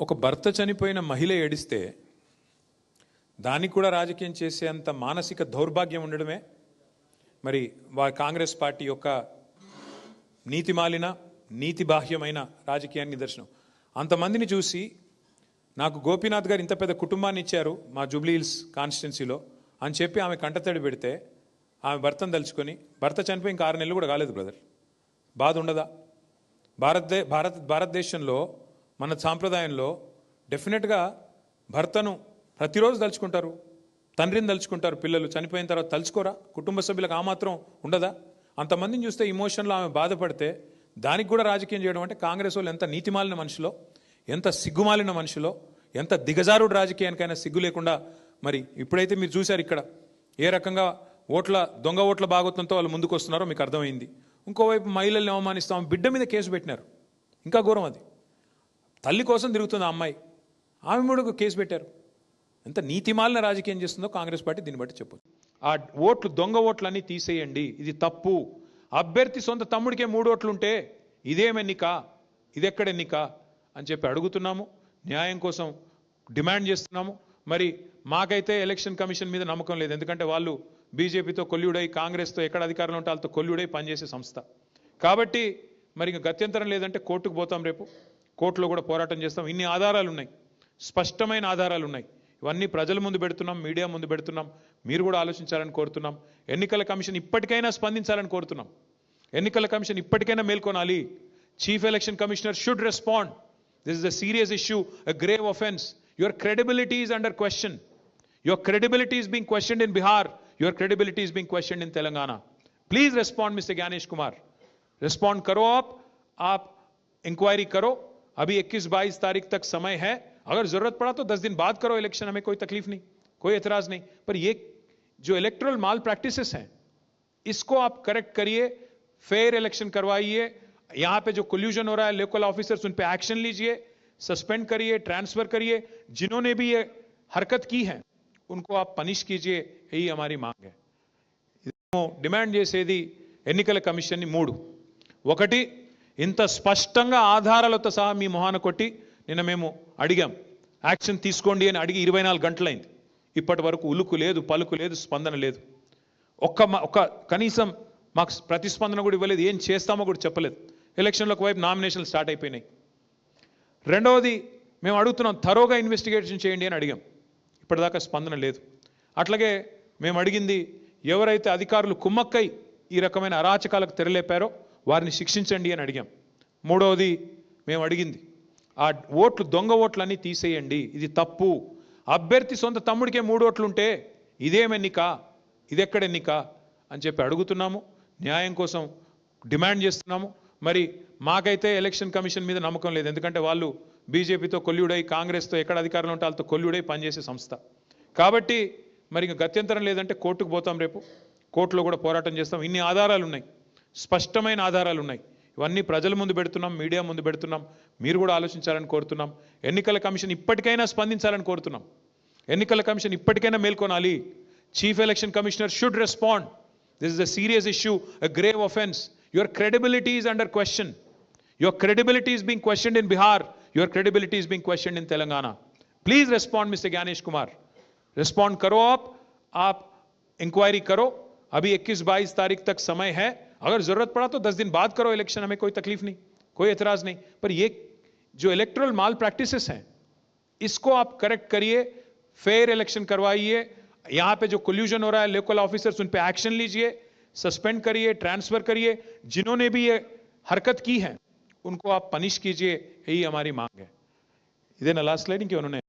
ఒక భర్త చనిపోయిన మహిళ ఏడిస్తే దానికి కూడా రాజకీయం చేసేంత మానసిక దౌర్భాగ్యం ఉండడమే? మరి వారి కాంగ్రెస్ పార్టీ యొక్క నీతిమాలిన నీతిబాహ్యమైన రాజకీయాన్ని నిదర్శనం. అంతమందిని చూసి నాకు గోపీనాథ్ గారు ఇంత పెద్ద కుటుంబాన్ని ఇచ్చారు మా జూబ్లీ హిల్స్ కాన్స్టిట్యున్సీలో అని చెప్పి ఆమె కంటతడి పెడితే ఆమె భర్తను తలుచుకొని భర్త చనిపోయి ఇంకా ఆరు నెలలు కూడా కాలేదు బ్రదర్. బాధ ఉండదా? భారతదే భారత భారతదేశంలో మన సాంప్రదాయంలో డెఫినెట్గా భర్తను ప్రతిరోజు తలుచుకుంటారు తండ్రిని తలుచుకుంటారు పిల్లలు చనిపోయిన తర్వాత తలుచుకోరా? కుటుంబ సభ్యులకు ఆ మాత్రం ఉండదా? అంతమందిని చూస్తే ఇమోషన్లో ఆమె బాధపడితే దానికి కూడా రాజకీయం చేయడం అంటే కాంగ్రెస్ వాళ్ళు ఎంత నీతిమాలిన మనుషులో ఎంత సిగ్గుమాలిన మనుషులో ఎంత దిగజారుడు రాజకీయానికైనా సిగ్గు లేకుండా మరి ఇప్పుడైతే మీరు చూశారు ఇక్కడ ఏ రకంగా ఓట్ల దొంగ ఓట్ల భాగవతంతో వాళ్ళు ముందుకు వస్తున్నారో మీకు అర్థమైంది. ఇంకోవైపు మహిళల్ని అవమానిస్తాం బిడ్డ మీద కేసు పెట్టినారు. ఇంకా ఘోరం అది. తల్లి కోసం తిరుగుతుంది ఆ అమ్మాయి. ఆమె కూడా కేసు పెట్టారు. ఎంత నీతిమాలిన రాజకీయం చేస్తుందో కాంగ్రెస్ పార్టీ దీన్ని బట్టి చెప్పు ఆ ఓట్లు దొంగ ఓట్లన్నీ తీసేయండి. ఇది తప్పు. అభ్యర్థి సొంత తమ్ముడికే మూడు ఓట్లు ఉంటే ఇదేం ఇదెక్కడ ఎన్నిక? అని చెప్పి అడుగుతున్నాము. న్యాయం కోసం డిమాండ్ చేస్తున్నాము. మరి మాకైతే ఎలక్షన్ కమిషన్ మీద నమ్మకం లేదు. ఎందుకంటే వాళ్ళు బీజేపీతో కొల్లుడై కాంగ్రెస్తో ఎక్కడ అధికారంలో ఉంటే వాళ్ళతో కొల్లుడై పనిచేసే సంస్థ. కాబట్టి మరి ఇంకా గత్యంతరం లేదంటే కోర్టుకు పోతాం రేపు. కోర్టులో కూడా పోరాటం చేస్తాం ఇన్ని ఆధారాలు ఉన్నాయి స్పష్టమైన ఆధారాలు ఉన్నాయి ఇవన్నీ ప్రజల ముందు పెడుతున్నాం మీడియా ముందు పెడుతున్నాం మీరు కూడా ఆలోచించాలని కోరుతున్నాం ఎన్నికల కమిషన్ ఇప్పటికైనా స్పందించాలని కోరుతున్నాం ఎన్నికల కమిషన్ ఇప్పటికైనా మేల్కొనాలి chief election commissioner should respond this is a serious issue a grave offence your credibility is under question your credibility is being questioned in Bihar your credibility is being questioned in Telangana please respond mister Gyanesh Kumar respond करो आप आप inquiry करो अभी 21 22 तारीख तक समय है अगर जरूरत पड़ा तो 10 दिन बाद करो इलेक्शन हमें कोई तकलीफ नहीं कोई एतराज नहीं पर ये जो इलेक्ट्रल माल प्रैक्टिसेस हैं इसको आप करेक्ट करिए फेयर इलेक्शन करवाइए यहां पे जो कोल्यूजन हो रहा है लोकल ऑफिसर्स उन पे एक्शन लीजिए सस्पेंड करिए ट्रांसफर करिए जिन्होंने भी ये हरकत की है उनको आप पनिश कीजिए यही हमारी मांग है మేము డిమాండ్ చేసేది ఎన్నికల కమిషన్ని మూడు ఒకటి ఇంత స్పష్టంగా ఆధారాలతో సహా మీ మొహాన కొట్టి నిన్న మేము అడిగాం. యాక్షన్ తీసుకోండి అని అడిగి ఇరవై నాలుగు గంటలైంది. ఇప్పటి వరకు ఉలుకు లేదు పలుకు లేదు స్పందన లేదు. ఒక్క ఒక ఒక్క కనీసం మాకు ప్రతిస్పందన కూడా ఇవ్వలేదు. ఏం చేస్తామో కూడా చెప్పలేదు. ఎలక్షన్లో ఒకవైపు నామినేషన్లు స్టార్ట్ అయిపోయినాయి. రెండవది మేము అడుగుతున్నాం తరోగా ఇన్వెస్టిగేషన్ చేయండి అని అడిగాం. ఇప్పటిదాకా స్పందన లేదు. అట్లాగే మేము అడిగింది ఎవరైతే అధికారులు కుమ్మక్కై ఈ రకమైన అరాచకాలకు తెరలేపారో వారిని శిక్షించండి అని అడిగాం. మూడవది మేము అడిగింది ఆ ఓట్లు దొంగ ఓట్లన్నీ తీసేయండి ఇది తప్పు. అభ్యర్థి సొంత తమ్ముడికే మూడు ఓట్లు ఉంటే ఇదేమి ఎన్నిక ఇదెక్కడ ఎన్నిక అని చెప్పి అడుగుతున్నాము. న్యాయం కోసం డిమాండ్ చేస్తున్నాము. మరి మాకైతే ఎలక్షన్ కమిషన్ మీద నమ్మకం లేదు. ఎందుకంటే వాళ్ళు బీజేపీతో కొల్లుడై కాంగ్రెస్తో ఎక్కడ అధికారంలో ఉంటే వాళ్ళతో కొల్లుడై పనిచేసే సంస్థ. కాబట్టి మరి ఇంకా గత్యంతరం లేదంటే కోర్టుకు పోతాం రేపు. కోర్టులో కూడా పోరాటం చేస్తాం. ఇన్ని ఆధారాలు ఉన్నాయి స్పష్టమైన ఆధారాలు ఉన్నాయి ఇవన్నీ ప్రజల ముందు పెడుతున్నాం మీడియా ముందు పెడుతున్నాం మీరు కూడా ఆలోచించాలని కోరుతున్నాం ఎన్నికల కమిషన్ ఇప్పటికైనా స్పందించాలని కోరుతున్నాం ఎన్నికల కమిషన్ ఇప్పటికైనా మేల్కొనాలి chief election commissioner should respond this is a serious issue a grave offence your credibility is under question Your credibility is being questioned in Bihar. Your credibility is being questioned in Telangana. Please respond, Mr. Gyanesh Kumar. Respond करो आप आप inquiry करो अभी 21-22 तारीख तक समय है। अगर ज़रूरत पड़ा तो 10 दिन बाद करो इलेक्शन हमें कोई तकलीफ़ नहीं, कोई एतराज़ नहीं। पर ये जो इलेक्ट्रल माल प्रैक्टिस हैं, इसको आप करेक्ट करिए फेयर इलेक्शन करवाइए। यहाँ पे जो कोल्यूजन हो रहा है लोकल ऑफिसर्स उन पे एक्शन लीजिए सस्पेंड करिए ट्रांसफ़र करिए। जिन्होंने भी ये हरकत की है, उनको आप पनिश कीजिए, यही हमारी मांग है। इधर लास्ट लाइन कि उन्होंने